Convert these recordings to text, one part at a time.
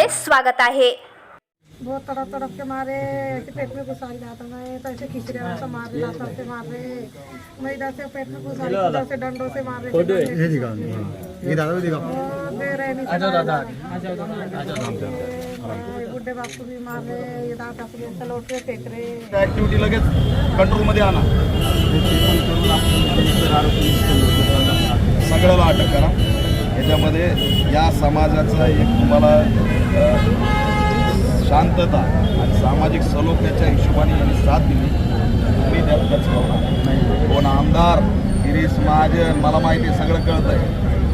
आपले स्वागत आहे. बहुत तड़प तड़प के मारे ऐसे पेट में घुसा जाता मैं तो ऐसे खिचड़ी से मार रहे लाता से मार रहे मैं इधर से पेट में घुसा इधर से डंडों से मार रहे हे दिखा ये दादा भी दिखा दे रहे नहीं आजा दादा। बुढ़े बापू भी मार रहे ये दादा को ऐसे लौट के फेंक रहे। ऍक्टिव्हिटी लगेच। कंट्रोलमध्ये आणा. सगळ्याला अटक करा. याच्यामध्ये या समाजाचा एक तुम्हाला शांतता आणि सामाजिक सलोख्याच्या हिशोबाने यांनी साथ दिली. तुम्ही त्यात गचकावणार कोण आमदार गिरीश महाजन मला माहिती आहे सगळं कळतंय.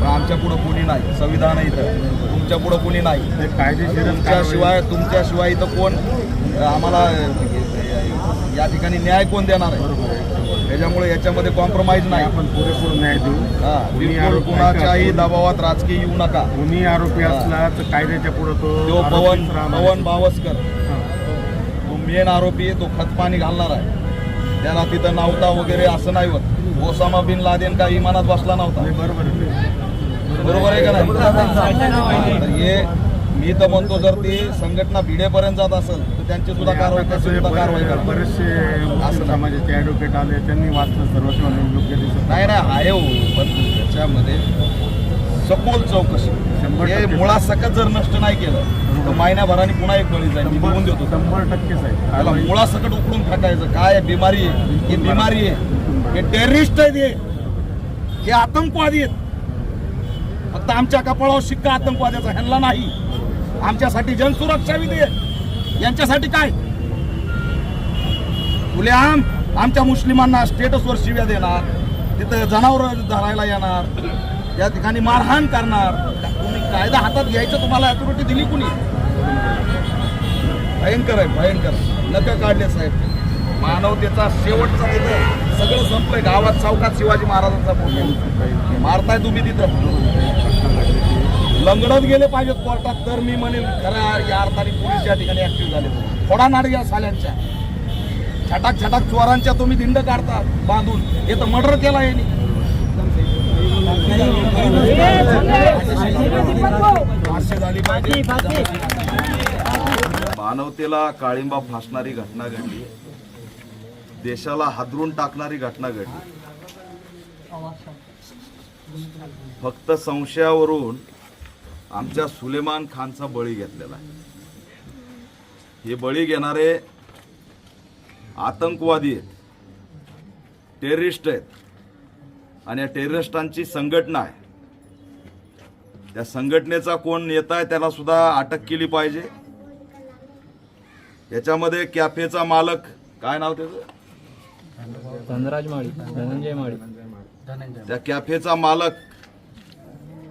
पण आमच्या पुढं कोणी नाही संविधान आहे इथं. तुमच्या पुढं कोणी नाही. कायदेशीर तुमच्याशिवाय तुमच्याशिवाय इथं कोण? आम्हाला या ठिकाणी न्याय कोण देणार आहे. त्याच्यामुळे याच्यामध्ये कॉम्प्रोमाइज नाही. आपण पुरेपूर न्याय देऊ. कुणाच्याही दबावात राजकीय येऊ नका. कुणी आरोपी असला तर कायद्याच्या पुढे तो पवन. पवन बावस्कर. तो मेन आरोपी तो खतपाणी घालणार आहे. त्याला तिथं नावता वगैरे असं नाही होत. ओसामा बिन लादेन का इमानात बसला नव्हता. बरोबर आहे. बरोबर आहे का नाही? हे मी तर म्हणतो जर ती संघटना भिडेपर्यंत जात असेल तर त्यांची सुद्धा कारवाई सुद्धा कारवाई आहे, करा बरेचसे. समाजाचे ऍडव्होकेट आले त्यांनी वाचलं म्हणून योग्य दिसत नाही नाही आहे हो पण त्याच्यामध्ये सखोल चौकशी. हे. मुळा सकत जर नष्ट नाही केलं तर महिन्याभराने पुन्हा एक बळी जाईल मी लिहून देतो शंभर टक्केच आहे त्याला कारवाई- मुळा सकट उकडून टाकायचं काय? बिमारी आहे. ही बिमारी आहे. हे टेररिस्ट आहेत हे. हे आतंकवादी आहेत. फक्त आमच्या कपाळावर शिक्का आतंकवाद्याचा ह्यांना नाही. आमच्यासाठी जनसुरक्षा विधी आहे. यांच्यासाठी काय? खुलेआम आमच्या मुस्लिमांना स्टेटसवर शिव्या देणार. तिथं जनावर धरायला येणार. त्या ठिकाणी मारहाण करणार. तुम्ही कायदा हातात घ्यायचं तुम्हाला अथॉरिटी दिली कुणी? भयंकर आहे भयंकर. नका काढले साहेब. मानवतेचा शेवटचा तिथं सगळं संपलंय. गावात चौकात शिवाजी महाराजांचा फोटो मारताय तुम्ही तिथं. लंगडत गेले पाहिजेत कोर्टात तर मी म्हणेन खरं या अर्थाने पोलीस या ठिकाणी ऍक्टिव्ह झाले. थोडा नाड या साल्यांच्या. छटाक छटाक चोरांच्या तुम्ही दिंड काढता बांधून. हे तर मर्डर केला यांनी. मानवतेला काळिंबा फासणारी घटना घडली. देशाला हादरून टाकणारी घटना घडली. फक्त संशयावरून आमच्या सुलेमान खानचा बळी घेतलेला आहे. हे बळी घेणारे आतंकवादी आहेत टेररिस्ट आहेत. आणि या टेररिस्टांची संघटना आहे. त्या संघटनेचा कोण नेता आहे त्याला सुद्धा अटक केली पाहिजे. याच्यामध्ये कॅफेचा मालक काय नाव त्याचं? धनराज माळी. धनंजय माळी. त्या कॅफेचा मालक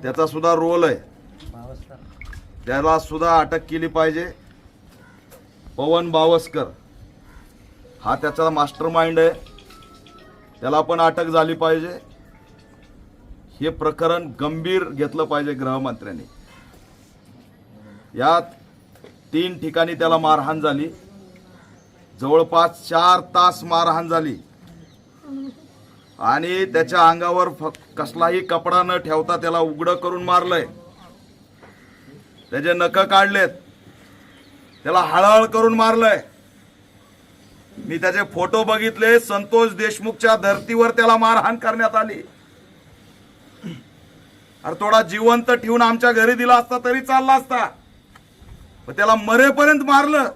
त्याचा सुद्धा रोल आहे. त्याला सुद्धा अटक केली पाहिजे. पवन बावस्कर हा त्याचा मास्टर माइंड आहे. त्याला पण अटक झाली पाहिजे. हे प्रकरण गंभीर घेतलं पाहिजे गृहमंत्र्यांनी. यात तीन ठिकाणी त्याला मारहाण झाली. जवळपास चार तास मारहाण झाली. आणि त्याच्या अंगावर फक कसलाही कपडा न ठेवता त्याला उघडं करून मारलंय. त्याचे नख काढलेत. त्याला हळहळ करून मारलंय. मी त्याचे फोटो बघितले संतोष देशमुखच्या धर्तीवर त्याला मारहाण करण्यात आली. अरे थोडा जिवंत ठेवून आमच्या घरी दिला असता तरी चालला असता. पण त्याला मरेपर्यंत मारलं.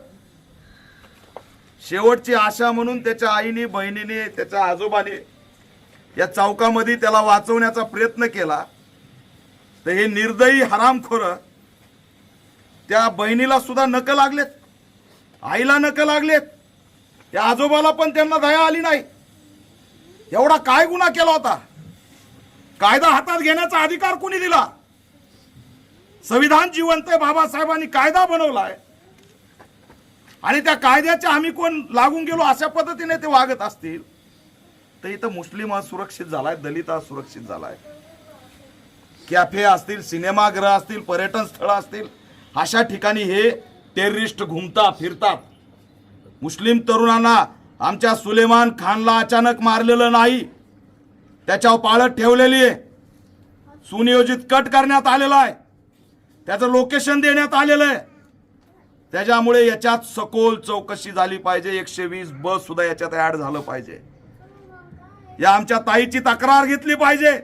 शेवटची आशा म्हणून त्याच्या आईने बहिणीने त्याच्या आजोबाने या चौकामध्ये त्याला वाचवण्याचा प्रयत्न केला. तर हे निर्दयी हरामखोर त्या बहिणीला सुद्धा नक लागलेत. आईला नक लागलेत. त्या आजोबाला पण त्यांना दया आली नाही. एवढा काय गुन्हा केला होता? कायदा हातात घेण्याचा अधिकार कोणी दिला? संविधान जिवंत आहे बाबासाहेबांनी कायदा बनवलाय. आणि त्या कायद्याच्या आम्ही कोण लागून गेलो अशा पद्धतीने ते वागत असतील? तर इथं मुस्लिम असुरक्षित झालाय दलित असुरक्षित झालाय. कॅफे असतील सिनेमागृह असतील पर्यटन स्थळं असतील अशा ठिकाणी हे टेररिस्ट घुमतात फिरतात. मुस्लिम तरुणांना आमच्या सुलेमान खानला अचानक मारलेलं नाही. त्याच्यावर पाळत ठेवलेली आहे. सुनियोजित कट करण्यात आलेला आहे. त्याचं लोकेशन देण्यात आलेलं आहे. त्याच्यामुळे याच्यात सखोल चौकशी झाली पाहिजे. एकशे वीस बस सुद्धा याच्यात ऍड झालं पाहिजे. या आमच्या ताईची तक्रार घेतली पाहिजे.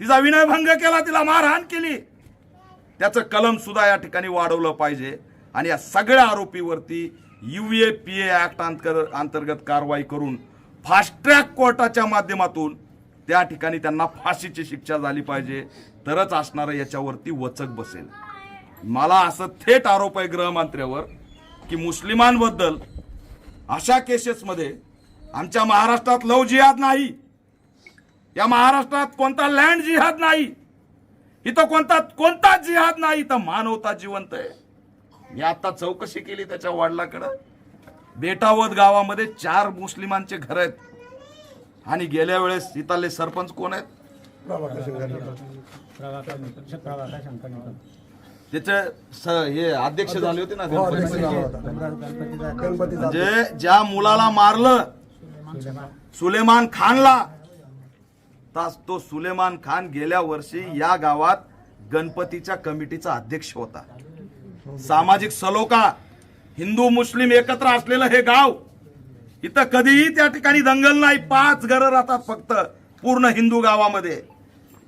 तिचा विनयभंग केला तिला मारहाण केली. त्याचं कलम सुद्धा या ठिकाणी वाढवलं पाहिजे. आणि या सगळ्या आरोपीवरती U A P A act अंतर अंतर्गत कारवाई करून फास्ट ट्रॅक कोर्टाच्या माध्यमातून त्या ठिकाणी त्यांना फाशीची शिक्षा झाली पाहिजे. तरच असणारं याच्यावरती वचक बसेल. मला असं थेट आरोप आहे गृहमंत्र्यावर की मुस्लिमांबद्दल अशा केसेसमध्ये आमच्या महाराष्ट्रात लव जिहाद नाही. या महाराष्ट्रात कोणता लँड जिहाद नाही. इथं कोणता कोणता जिहाद नाही इथं मानवता जिवंत आहे. मी आता चौकशी केली त्याच्या वडिलाकडं. बेटावत गावामध्ये चार मुस्लिमांचे घर आहेत. आणि गेल्या वेळेस इथले सरपंच कोण आहेत? त्याचे स- हे अध्यक्ष झाले होते ना गणपती. म्हणजे ज्या मुलाला मारलं सुलेमान खानला तास तो सुलेमान खान गेल्या वर्षी या गावात गणपतीच्या कमिटीचा अध्यक्ष होता. सामाजिक सलोखा हिंदू मुस्लिम एकत्र असलेलं हे गाव इथं कधीही त्या ठिकाणी दंगल नाही पाच घरं राहतात फक्त पूर्ण हिंदू गावामध्ये.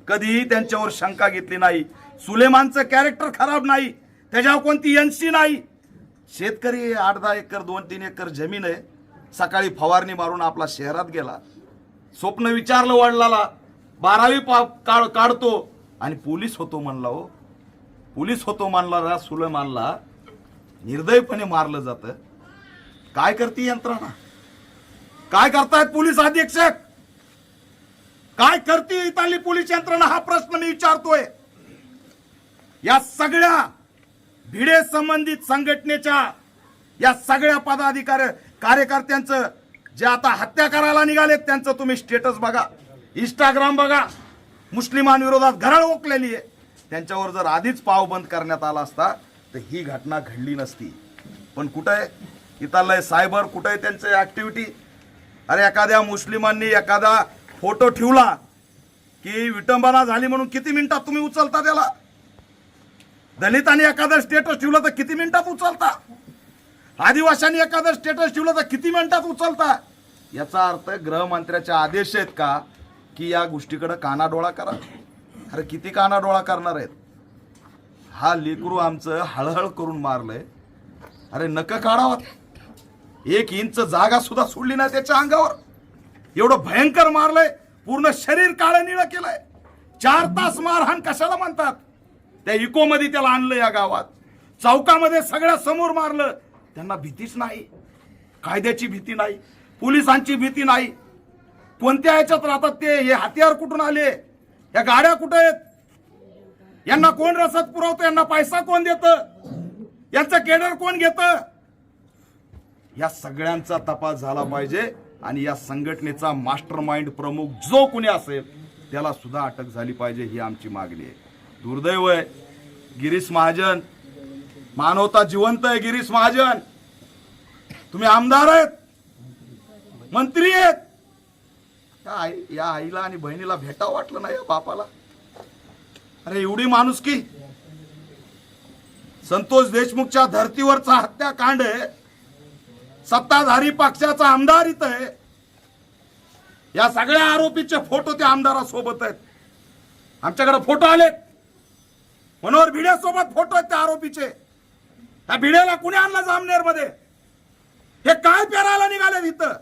कधीही त्यांच्यावर शंका घेतली नाही. सुलेमानचं कॅरेक्टर खराब नाही त्याच्यावर कोणती एनसी नाही. शेतकरी आठ दहा एकर दोन तीन एकर जमीन आहे. सकाळी फवारणी मारून आपला शहरात गेला. स्वप्न विचारलं वडिलाला बारावी पा काढ काढतो. आणि पोलीस होतो म्हणला हो. पोलीस होतो मानला. सुलेमानला निर्दयपणे मारलं जातं. काय करते यंत्रणा? काय करतायत पोलीस अधीक्षक? काय करते इथली पोलीस यंत्रणा? हा प्रश्न मी विचारतोय. या सगळ्या भिडे संबंधित संघटनेच्या या सगळ्या पदाधिकारी कार्यकर्त्यांचं जे आता हत्या करायला निघालेत त्यांचं तुम्ही स्टेटस बघा. इंस्टाग्राम बघा. मुस्लिमांविरोधात घराळ ओकलेली आहे. त्यांच्यावर जर आधीच पाव बंद करण्यात आला असता तर ही घटना घडली नसती. पण कुठं? आहे इथं सायबर कुठं आहे त्यांचं ऍक्टिव्हिटी अरे एखाद्या मुस्लिमांनी एखादा फोटो ठेवला की विटंबना झाली म्हणून किती मिनिटात तुम्ही उचलता त्याला? दलितांनी एखादं स्टेटस ठेवलं तर किती मिनिटात उचलता? आदिवाशांनी एखादं स्टेटस ठेवलं तर किती मिनिटात उचलता? याचा अर्थ गृहमंत्र्याचे आदेश आहेत का? की या गोष्टीकडे कानाडोळा करा. अरे किती कानाडोळा करणार आहेत? हा लेकरू आमचं हळहळ करून मारलंय. अरे नक काढावा. एक इंच जागा सुद्धा सोडली नाही त्याच्या अंगावर. एवढं भयंकर मारलंय. पूर्ण शरीर काळं निळं केलंय. चार तास मारहाण कशाला म्हणतात? त्या इको मध्ये त्याला आणलं या गावात. चौकामध्ये सगळ्या समोर मारलं. त्यांना भीतीच नाही. कायद्याची भीती नाही. पोलिसांची भीती नाही. कोणत्या ह्याच्यात राहतात ते? हे हत्यार कुठून आले? या गाड्या कुठे आहेत? यांना कोण रसद पुरवतं? यांना पैसा कोण देत? यांचं केडर कोण घेत? या सगळ्यांचा तपास झाला पाहिजे आणि या संघटनेचा मास्टर माइंड प्रमुख जो कुणी असेल त्याला सुद्धा अटक झाली पाहिजे ही आमची मागणी आहे. दुर्दैव आहे. गिरीश महाजन मानवता जिवंत आहे गिरीश महाजन. तुम्ही आमदार आहेत. मंत्री आहेत. या आई या आईला आणि बहिणीला भेटावं वाटलं नाही या बापाला. अरे एवढी माणूस की. संतोष देशमुखच्या धर्तीवरचा हत्याकांड आहे. सत्ताधारी पक्षाचा आमदार इथं आहे. या सगळ्या आरोपीचे फोटो त्या आमदारासोबत आहेत. आमच्याकडे फोटो आलेत. मनोहर भिड्यासोबत फोटो आहेत त्या आरोपीचे. त्या भिड्याला कुणी आणलं जामनेरमध्ये हे काय पेरायला निघाले इथं?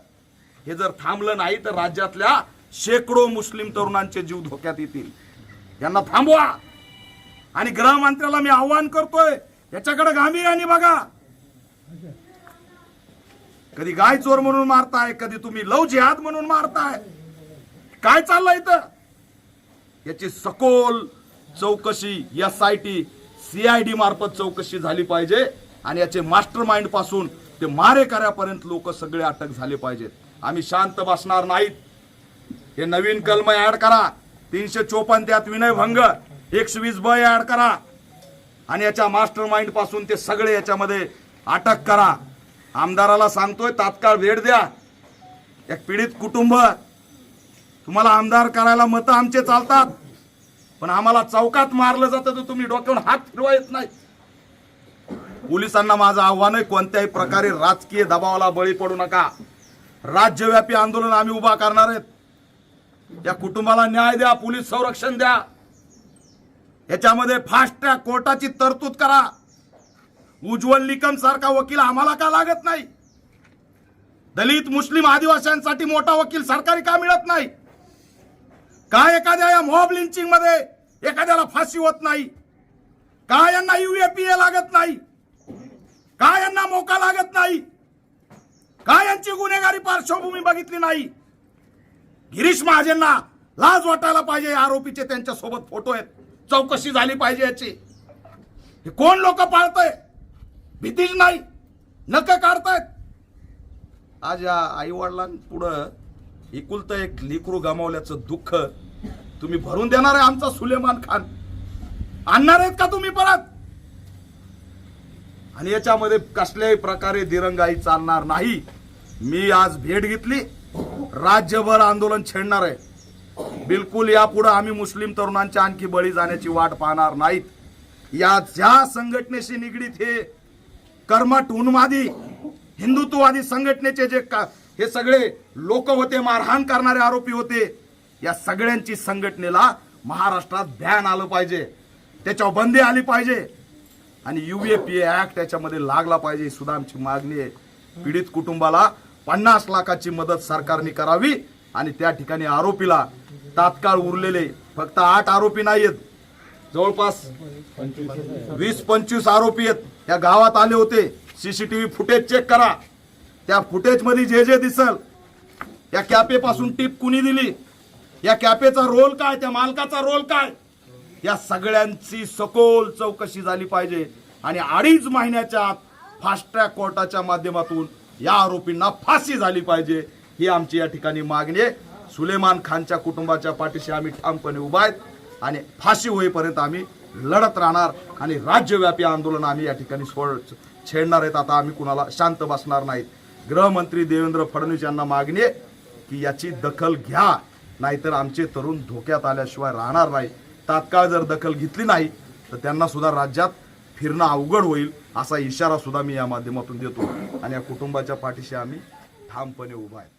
हे जर थांबलं नाही तर राज्यातल्या शेकडो मुस्लिम तरुणांचे जीव धोक्यात येतील. यांना थांबवा. आणि गृहमंत्र्याला मी आव्हान करतोय याच्याकडे गांभीर्याने बघा. कधी गाय चोर म्हणून मारताय कधी तुम्ही लव जिहाद म्हणून मारताय. काय चाललंय इथं? याची सखोल चौकशी एस आय टी सीआयडी मार्फत चौकशी झाली पाहिजे आणि याचे मास्टर माइंडपासून ते मारेकऱ्यापर्यंत लोक सगळे अटक झाले पाहिजेत. आम्ही शांत बसणार नाहीत. हे नवीन कलम ऍड करा. तीनशे चोपन्न त्यात विनयभंग. एकशे वीस ब ऍड करा. आणि याच्या मास्टर माइंडपासून ते सगळे याच्यामध्ये अटक करा. आमदाराला सांगतोय तात्काळ भेट द्या. एक पीडित कुटुंब. तुम्हाला आमदार करायला मतं आमचे चालतात. पण आम्हाला चौकात मारलं जातं तर तुम्ही डोक्यावर हात फिरवा येत नाही. पोलिसांना माझं आव्हान आहे कोणत्याही प्रकारे राजकीय दबावाला बळी पडू नका. राज्यव्यापी आंदोलन आम्ही उभा करणार आहेत. या कुटुंबाला न्याय द्या पोलीस संरक्षण द्या. याच्यामध्ये फास्ट ट्रॅक कोर्टाची तरतूद करा. उज्ज्वल निकम सारखा वकील आम्हाला का लागत नाही? दलित मुस्लिम आदिवासींसाठी मोठा वकील सरकारी का मिळत नाही? का एखाद्या या मॉब लिंचिंगमध्ये एखाद्याला फाशी होत नाही? का यांना युएपीए लागत नाही? का यांना मोका लागत नाही? का यांची गुन्हेगारी पार्श्वभूमी बघितली नाही? गिरीश महाजनना लाज वाटायला पाहिजे आरोपीचे त्यांच्यासोबत फोटो आहेत. चौकशी झाली पाहिजे याची. हे कोण लोक पाळतय? भीतीच नाही. नक काढतायत. आज या आई वडिलांपुढं एकुलतं एक लिकरू गमावल्याचं दुःख तुम्ही भरून देणार आहे आमचा सुलेमान खान. आणणार आहेत का तुम्ही परत? आणि याच्यामध्ये कसल्याही प्रकारे दिरंगाई चालणार नाही. मी आज भेट घेतली. राज्यभर आंदोलन छेडणार आहे. बिलकुल यापुढे आम्ही मुस्लिम तरुणांच्या आणखी बळी जाण्याची वाट पाहणार नाहीत. या ज्या संघटनेशी निगडीत हे कर्मठ उन्मादी हिंदुत्ववादी संघटनेचे जे का हे सगळे लोक होते मारहाण करणारे आरोपी होते. या सगळ्यांची संघटनेला महाराष्ट्रात बॅन आलं पाहिजे. त्याच्यावर बंदी आली पाहिजे. आणि युएपीए ऍक्ट त्याच्यामध्ये लागला पाहिजे ही सुद्धा आमची मागणी आहे. पीडित कुटुंबाला पन्नास लाखाची मदत सरकारने करावी आणि त्या ठिकाणी आरोपीला तात्काळ उरलेले फक्त आठ आरोपी नाहीयेत. जवळपास वीस पंचवीस आरोपी आहेत. या गावात आले होते. सीसीटीव्ही फुटेज चेक करा. त्या फुटेजमध्ये जे जे दिसल या कॅपेपासून टीप कुणी दिली? या कॅपेचा रोल काय? त्या मालकाचा रोल काय? या सगळ्यांची सखोल चौकशी झाली पाहिजे. आणि अडीच महिन्याच्या आत फास्ट ट्रॅक कोर्टाच्या माध्यमातून या आरोपींना फाशी झाली पाहिजे. ही आमची या ठिकाणी मागणी आहे. सुलेमान खानच्या कुटुंबाच्या पाठीशी आम्ही ठामपणे उभा आहेत आणि फाशी होईपर्यंत आम्ही लढत राहणार आणि राज्यव्यापी आंदोलन आम्ही या ठिकाणी सोड छेडणार आहेत. आता आम्ही कुणाला शांत बसणार नाहीत. गृहमंत्री देवेंद्र फडणवीस यांना मागणी आहे की याची दखल घ्या नाहीतर आमचे तरुण धोक्यात आल्याशिवाय राहणार नाही. तात्काळ जर दखल घेतली नाही तर त्यांना सुद्धा राज्यात फिरणं अवघड होईल असा इशारा सुद्धा मी या माध्यमातून देतो. आणि या कुटुंबाच्या पाठीशी आम्ही ठामपणे उभा आहे.